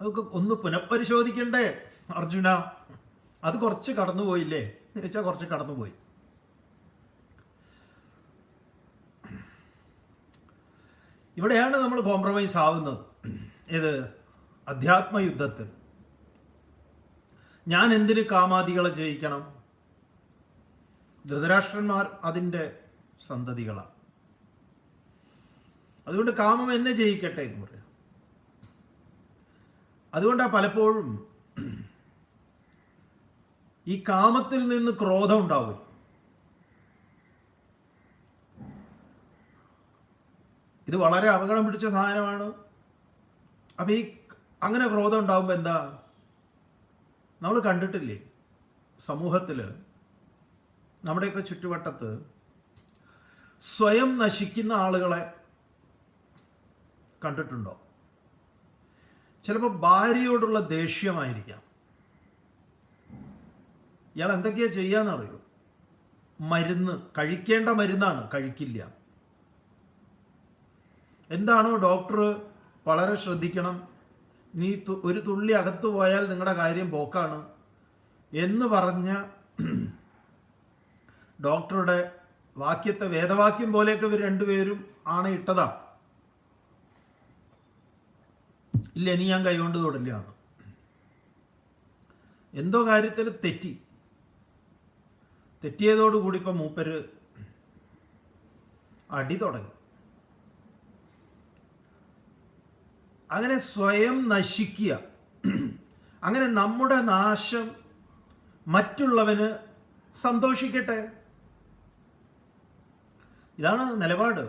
അതൊക്കെ ഒന്ന് പുനഃപരിശോധിക്കണ്ടേ? അർജുന അത് കുറച്ച് കടന്നുപോയില്ലേ? എന്ന് വെച്ചാൽ കുറച്ച് കടന്നുപോയി. ഇവിടെയാണ് നമ്മൾ കോംപ്രമൈസ് ആവുന്നത്. ഇത് അധ്യാത്മ യുദ്ധത്തിൽ ഞാൻ എന്തിന് കാമാദികളെ ജയിക്കണം? ധൃതരാഷ്ട്രന്മാർ അതിന്റെ സന്തതികളാണ് അതുകൊണ്ട് കാമം എന്നെ ജയിക്കട്ടെ എന്ന് പറയാം. അതുകൊണ്ടാണ് പലപ്പോഴും ഈ കാമത്തിൽ നിന്ന് ക്രോധം ഉണ്ടാവും ഇത് വളരെ അപകടം പിടിച്ച സാധനമാണ്. അപ്പൊ ഈ അങ്ങനെ ക്രോധം ഉണ്ടാവുമ്പോ എന്താ? നമ്മൾ കണ്ടിട്ടില്ലേ? സമൂഹത്തിൽ നമ്മുടെയൊക്കെ ചുറ്റുവട്ടത്ത് സ്വയം നശിക്കുന്ന ആളുകളെ കണ്ടിട്ടുണ്ടോ? ചിലപ്പോൾ ഭാര്യയോടുള്ള ദേഷ്യമായിരിക്കാം. ഇയാൾ എന്തൊക്കെയാ ചെയ്യാന്നറിയോ? മരുന്ന് കഴിക്കേണ്ട മരുന്നാണ് കഴിക്കില്ല. എന്താണോ ഡോക്ടർ വളരെ ശ്രദ്ധിക്കണം. നീ ഒരു തുള്ളി അകത്ത് പോയാൽ നിങ്ങളുടെ കാര്യം പോക്കാണ്. എന്ന് പറഞ്ഞ ഡോക്ടറുടെ വാക്യത്തെ വേദവാക്യം പോലെയൊക്കെ ഇവർ രണ്ടുപേരും ആണ് ഇട്ടതാ ഇല്ല ഇനി ഞാൻ കൈകൊണ്ട് തൊടില്ല എന്തോ കാര്യത്തിൽ തെറ്റി. തെറ്റിയതോടുകൂടി ഇപ്പം മൂപ്പര് അടി തുടങ്ങി. അങ്ങനെ സ്വയം നശിക്കുക. അങ്ങനെ നമ്മുടെ നാശം മറ്റുള്ളവന് സന്തോഷിക്കട്ടെ. ഇതാണ് നിലപാട്.